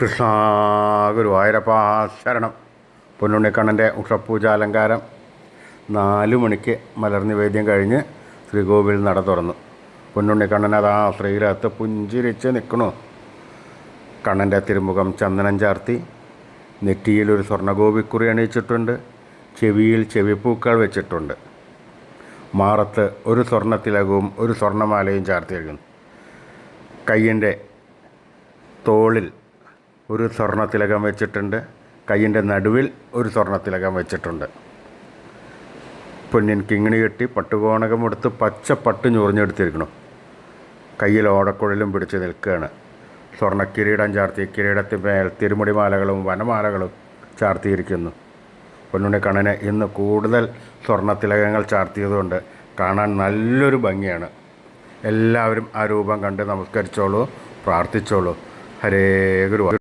കൃഷ്ണ ഗുരുവായൂരപ്പ ശരണം. പൊന്നുണ്ണിക്കണ്ണന്റെ ഉഷപ്പൂജ അലങ്കാരം നാല് മണിക്ക് മലർനിവേദ്യം കഴിഞ്ഞ് ശ്രീകോവിൽ നട തുറന്നു. പൊന്നുണ്ണിക്കണ്ണൻ അതാ ശ്രീരത്ത് പുഞ്ചിരിച്ച് നിൽക്കണു കണ്ണന്റെ തിരുമുഖം ചന്ദനം ചാർത്തി. നെറ്റിയിലൊരു സ്വർണഗോപിക്കുറി അണിയിച്ചിട്ടുണ്ട്. ചെവിയിൽ ചെവിപ്പൂക്കൾ വെച്ചിട്ടുണ്ട്. മാറത്ത് ഒരു സ്വർണത്തിലകവും ഒരു സ്വർണമാലയും ചാർത്തിയിരിക്കുന്നു. കയ്യിന്റെ തോളിൽ ഒരു സ്വർണത്തിലകം വെച്ചിട്ടുണ്ട്. കയ്യിന്റെ നടുവിൽ ഒരു സ്വർണത്തിലകം വെച്ചിട്ടുണ്ട്. പൊന്നിൻ കിങ്ങിണി കെട്ടി പട്ടുകോണകം എടുത്ത് പച്ച പട്ട് ഞൊറിഞ്ഞെടുത്തിരിക്കണം കയ്യിൽ ഓടക്കുഴലും പിടിച്ച് നിൽക്കുകയാണ്. സ്വർണ കിരീടം ചാർത്തി കിരീടത്തിന്മേൽ തിരുമുടിമാലകളും വനമാലകളും ചാർത്തിയിരിക്കുന്നു. പൊന്നുണ്ണി കണ്ണന് ഇന്ന് കൂടുതൽ സ്വർണത്തിലകങ്ങൾ ചാർത്തിയതുകൊണ്ട് കാണാൻ നല്ലൊരു ഭംഗിയാണ്. എല്ലാവരും ആ രൂപം കണ്ട് നമസ്കരിച്ചോളൂ പ്രാർത്ഥിച്ചോളൂ. ഹരേ ഗുരു